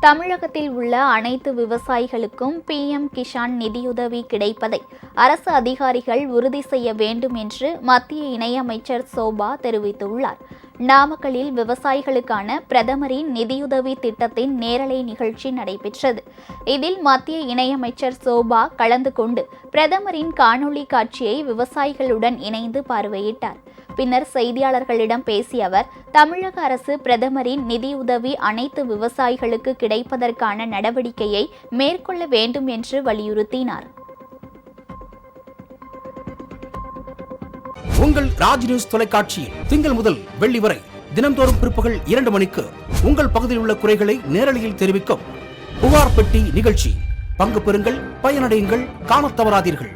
தமிழகத்தில் உள்ள அனைத்து விவசாயிகளுக்கும் பிஎம் கிஷான் நிதியுதவி கிடைப்பதை அரசு அதிகாரிகள் உறுதி செய்ய வேண்டும் என்று மத்திய இணையமைச்சர் சோபா தெரிவித்துள்ளார். நாமக்கலில் விவசாயிகளுக்கான பிரதமரின் நிதியுதவி திட்டத்தின் நேரலை நிகழ்ச்சி நடைபெற்றது. இதில் மத்திய இணையமைச்சர் சோபா கலந்து கொண்டு பிரதமரின் காணொளி காட்சியை விவசாயிகளுடன் இணைந்து பார்வையிட்டார். பின்னர் செய்தியாளர்களிடம் பேசிய அவர் தமிழக அரசு பிரதமரின் நிதியுதவி அனைத்து விவசாயிகளுக்கு கிடைப்பதற்கான நடவடிக்கையை மேற்கொள்ள வேண்டும் என்று வலியுறுத்தினார். உங்கள் ராஜ் நியூஸ் தொலைக்காட்சியில் திங்கள் முதல் வெள்ளி வரை தினம்தோறும் பிற்பகல் இரண்டு மணிக்கு உங்கள் பகுதியில் உள்ள குறைகளை நேரலையில் தெரிவிக்கும் புகார் பெட்டி நிகழ்ச்சி. பங்கு பெறுங்கள் பயனடையுங்கள் காணத் தவறாதீர்கள்.